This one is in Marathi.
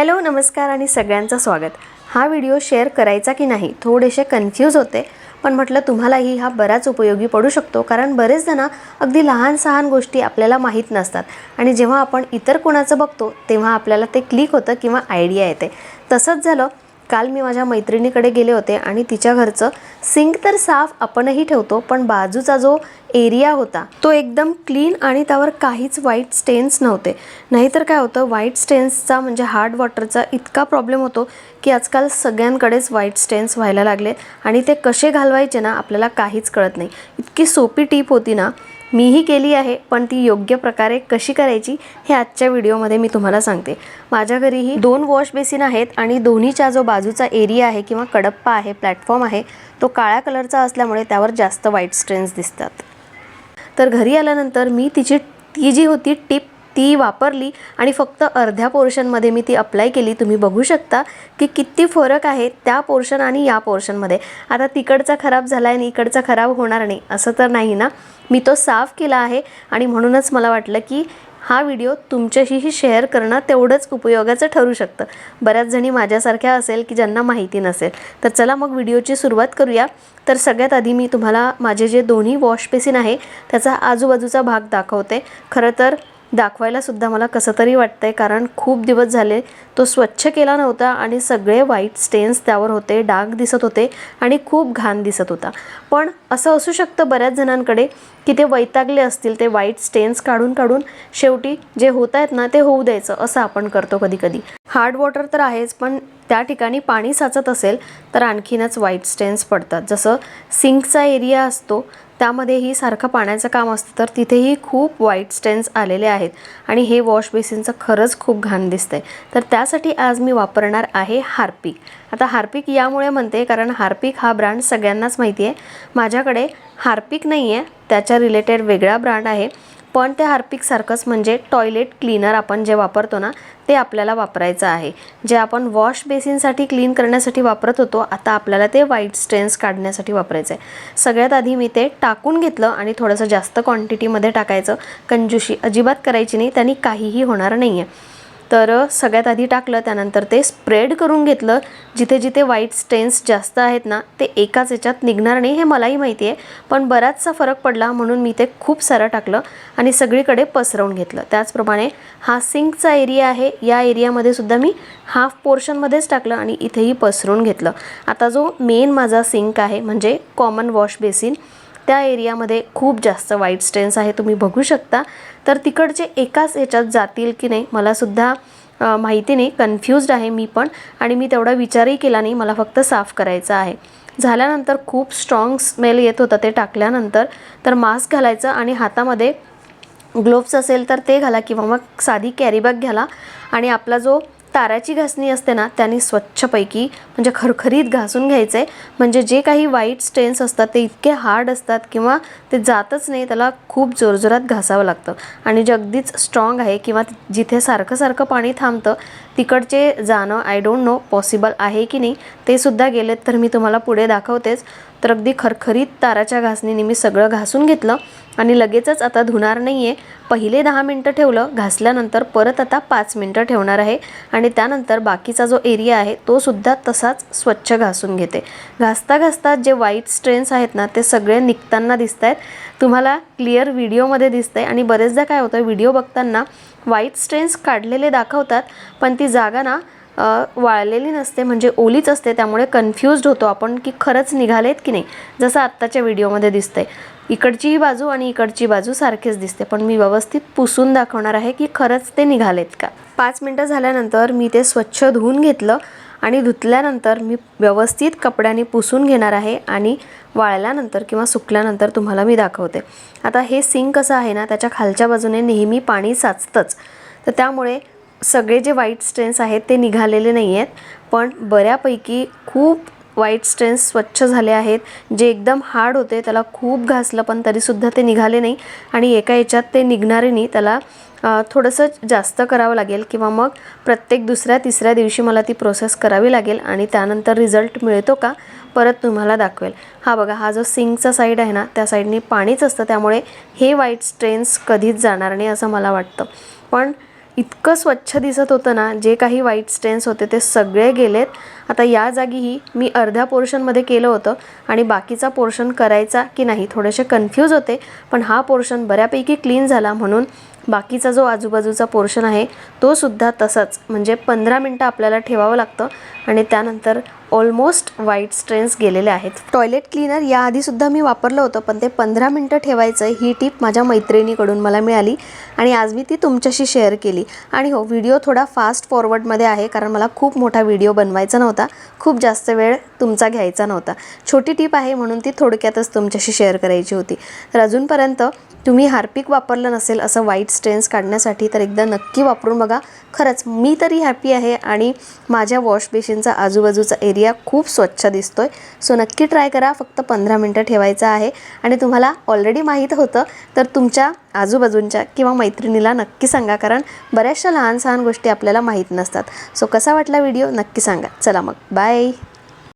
हॅलो नमस्कार आणि सगळ्यांचं स्वागत. हा व्हिडिओ शेअर करायचा की नाही थोडेसे कन्फ्यूज होते. पण म्हटलं तुम्हालाही हा बराच उपयोगी पडू शकतो कारण बरेच जण अगदी लहान सहान गोष्टी आपल्याला माहीत नसतात. आणि जेव्हा आपण इतर कोणाचं बघतो तेव्हा आपल्याला ते क्लिक होतं किंवा आयडिया येते. तसंच झालं काल मी माझ्या मैत्रिणीकडे गेले होते आणि तिच्या घरचं सिंक तर साफ आपणही ठेवतो पण बाजूचा जो एरिया होता तो एकदम क्लीन आणि त्यावर काहीच वाईट स्टेन्स नव्हते. नाहीतर काय होतं व्हाईट स्टेन्सचा म्हणजे हार्ड वॉटरचा इतका प्रॉब्लेम होतो की आजकाल सगळ्यांकडेच व्हाईट स्टेन्स व्हायला लागले आणि ते कसे घालवायचे ना आपल्याला काहीच कळत नाही. इतकी सोपी टीप होती ना मीही केली आहे पण ती योग्य प्रकारे कशी करायची हे आजच्या व्हिडिओमध्ये मी तुम्हाला सांगते. माझ्या घरीही दोन वॉश बेसिन आहेत आणि दोन्हीच्या जो बाजूचा एरिया आहे किंवा कडप्पा आहे प्लॅटफॉर्म आहे तो काळ्या कलरचा असल्यामुळे त्यावर जास्त वाईट स्ट्रेन्स दिसतात. तर घरी आल्यानंतर मी तिची ती जी होती टिप ती वापरली आणि फक्त अर्ध्या पोर्शनमध्ये मी ती अप्लाय केली. तुम्ही बघू शकता की किती फरक आहे त्या पोर्शन आणि या पोर्शनमध्ये. आता तिकडचा खराब झाला आहे आणि इकडचा खराब होणार नाही असं तर नाही ना? मी तो साफ केला आहे आणि म्हणूनच मला वाटलं की हा व्हिडिओ तुमच्याशीही शेअर करणं तेवढंच उपयोगाचं ठरू शकतं. बऱ्याच जणी माझ्यासारख्या असेल की ज्यांना माहिती नसेल. तर चला मग व्हिडिओची सुरुवात करूया. तर सगळ्यात आधी मी तुम्हाला माझे जे दोन्ही वॉश बेसिन आहे त्याचा आजूबाजूचा भाग दाखवते. खरं तर दाखवायला सुद्धा मला कसं तरी वाटतंय कारण खूप दिवस झाले तो स्वच्छ केला नव्हता आणि सगळे वाईट स्टेन्स त्यावर होते डाग दिसत होते आणि खूप घाण दिसत होता. पण असं असू शकतं बऱ्याच जणांकडे की ते वैतागले असतील ते वाईट स्टेन्स काढून काढून शेवटी जे होत आहेत ना ते होऊ द्यायचं असं आपण करतो कधी कधी हार्ड वॉटर तर आहेच पण त्या ठिकाणी पाणी साचत असेल तर आणखीनच वाईट स्टेन्स पडतात. जसं सिंकचा एरिया असतो त्यामध्येही सारखं पाण्याचं काम असतं तर तिथेही खूप वाईट स्टेन्स आलेले आहेत. आणि हे वॉश बेसिनचं खरंच खूप घाण दिसतं आहे तर त्यासाठी आज मी वापरणार आहे हार्पिक. आता हार्पिक यामुळे म्हणते कारण हार्पिक हा ब्रँड सगळ्यांनाच माहिती आहे माझ्याकडे हार्पिक नाही आहे त्याच्या रिलेटेड वेगळा ब्रँड आहे. पण त्या हार्पिकसारखंच म्हणजे टॉयलेट क्लीनर आपण जे वापरतो ना ते आपल्याला वापरायचं आहे. जे आपण वॉश बेसिनसाठी क्लीन करण्यासाठी वापरत होतो आता आपल्याला ते वाईट स्टेन्स काढण्यासाठी वापरायचं आहे सगळ्यात आधी मी ते टाकून घेतलं आणि थोडंसं जास्त क्वांटिटीमध्ये टाकायचं. कंजूशी अजिबात करायची नाही त्यांनी काहीही होणार नाही आहे तर सगळ्यात आधी टाकलं त्यानंतर ते स्प्रेड करून घेतलं. जिथे जिथे वाईट स्टेन्स जास्त आहेत ना ते एकाच याच्यात निघणार नाही हे मलाही माहिती आहे. पण बराचसा फरक पडला म्हणून मी ते खूप सारं टाकलं आणि सगळीकडे पसरवून घेतलं. त्याचप्रमाणे हा सिंकचा एरिया आहे या एरियामध्ये सुद्धा मी हाफ पोर्शनमध्येच टाकलं आणि इथेही पसरून घेतलं. आता जो मेन माझा सिंक आहे म्हणजे कॉमन वॉश बेसिन त्या एरियामध्ये खूप जास्त वाईट स्ट्रेन्स आहे. तुम्ही बघू शकता. तर तिकडचे एकाच याच्यात जातील की नाही मलासुद्धा माहिती नाही. कन्फ्युज्ड आहे मी पण आणि मी तेवढा विचारही केला नाही. मला फक्त साफ करायचं आहे. झाल्यानंतर खूप स्ट्रॉंग स्मेल येत होतं ते टाकल्यानंतर. तर मास्क घालायचं आणि हातामध्ये ग्लोव्स असेल तर ते घाला किंवा मग साधी कॅरीबॅग घाला आणि आपला जो ताराची घासणी असते ना त्याने स्वच्छपैकी म्हणजे खरखरीत घासून घ्यायचं. आहे म्हणजे जे काही वाईट स्टेन्स असतात ते इतके हार्ड असतात किंवा ते जातच नाही त्याला खूप जोरजोरात घासावं लागतं. आणि जे अगदीच स्ट्रॉंग आहे किंवा जिथे सारखं सारखं पाणी थांबतं तिकडचे जाणं आय डोंट नो पॉसिबल आहे की नाही ते सुद्धा गेलेत तर मी तुम्हाला पुढे दाखवतेच. तर अगदी खरखरीत ताराच्या घासणीने मी सगळं घासून घेतलं आणि लगेचच आता धुणार नाही आहे पहिले दहा मिनटं ठेवलं घासल्यानंतर परत आता पाच मिनटं ठेवणार आहे आणि त्यानंतर बाकीचा जो एरिया आहे तो सुद्धा तसाच स्वच्छ घासून घेते. घासता घासता जे वाईट स्ट्रेन्स आहेत ना ते सगळे निघताना दिसत आहेत तुम्हाला क्लिअर व्हिडिओमध्ये दिसत आहे आणि बरेचदा काय होतं व्हिडिओ बघताना वाईट स्ट्रेन्स काढलेले दाखवतात पण ती जागा ना वाळलेली नसते म्हणजे ओलीच असते त्यामुळे कन्फ्युज्ड होतो आपण की खरंच निघालेत की नाही जसं आत्ताच्या व्हिडिओमध्ये दिसतंय. इकडचीही बाजू आणि इकडची बाजू सारखीच दिसते पण मी व्यवस्थित पुसून दाखवणार आहे की खरंच ते निघालेत का. पाच मिनटं झाल्यानंतर मी ते स्वच्छ धुवून घेतलं आणि धुतल्यानंतर मी व्यवस्थित कपड्याने पुसून घेणार आहे आणि वाळल्यानंतर किंवा सुकल्यानंतर तुम्हाला मी दाखवते. आता हे सिंक कसं आहे ना त्याच्या खालच्या बाजूने नेहमी पाणी साचतंच. तर त्यामुळे सगळे जे वाईट स्ट्रेन्स आहेत ते निघालेले नाही आहेत पण बऱ्यापैकी खूप वाईट स्ट्रेन्स स्वच्छ झाले आहेत. जे एकदम हार्ड होते त्याला खूप घासलं पण तरीसुद्धा ते निघाले नाही. आणि एका याच्यात ते निघणारे नाही त्याला थोडंसं जास्त करावं लागेल किंवा मग प्रत्येक दुसऱ्या तिसऱ्या दिवशी मला ती प्रोसेस करावी लागेल आणि त्यानंतर रिझल्ट मिळतो का परत तुम्हाला दाखवेल. हा बघा हा जो सिंकचा साईड आहे ना त्या साईडनी पाणीच असतं त्यामुळे हे वाईट स्ट्रेन्स कधीच जाणार नाही असं मला वाटतं. पण इतकं स्वच्छ दिसत होतं ना जे काही वाईट स्टेन्स होते ते सगळे गेलेत. आता या जागीही मी अर्ध्या पोर्शनमध्ये केलं होतं आणि बाकीचा पोर्शन करायचा की नाही थोडेसे कन्फ्यूज होते. पण हा पोर्शन बऱ्यापैकी क्लीन झाला म्हणून बाकीचा जो आजूबाजूचा पोर्शन आहे तो सुद्धा तसाच. म्हणजे पंधरा मिनटं आपल्याला ठेवावं लागतं आणि त्यानंतर ऑलमोस्ट व्हाईट स्ट्रेन्स गेलेले आहेत. टॉयलेट क्लीनर याआधीसुद्धा मी वापरलं होतं पण ते पंधरा मिनटं ठेवायचं ही टीप माझ्या मैत्रिणीकडून मला मिळाली आणि आज मी ती तुमच्याशी शेअर केली. आणि हो व्हिडिओ थोडा फास्ट फॉरवर्डमध्ये आहे कारण मला खूप मोठा व्हिडिओ बनवायचा नव्हता. खूप जास्त वेळ तुमचा घ्यायचा नव्हता. छोटी टीप आहे म्हणून ती थोडक्यातच तुमच्याशी शेअर करायची होती. तर अजूनपर्यंत तुम्ही हार्पिक वापरलं नसेल असं वाईट स्टेन्स काढण्यासाठी तर एकदा नक्की वापरून बघा. खरंच मी तरी हॅपी आहे आणि माझ्या वॉश बेसिनचा आजूबाजूचा एरिया खूप स्वच्छ दिसतोय. सो नक्की ट्राय करा. फक्त पंधरा मिनटं ठेवायचं आहे. आणि तुम्हाला ऑलरेडी माहीत होतं तर तुमच्या आजूबाजूंच्या किंवा मैत्रिणीला नक्की सांगा कारण बऱ्याचशा लहान सहान गोष्टी आपल्याला माहीत नसतात. सो कसा वाटला व्हिडिओ नक्की सांगा. चला मग. बाय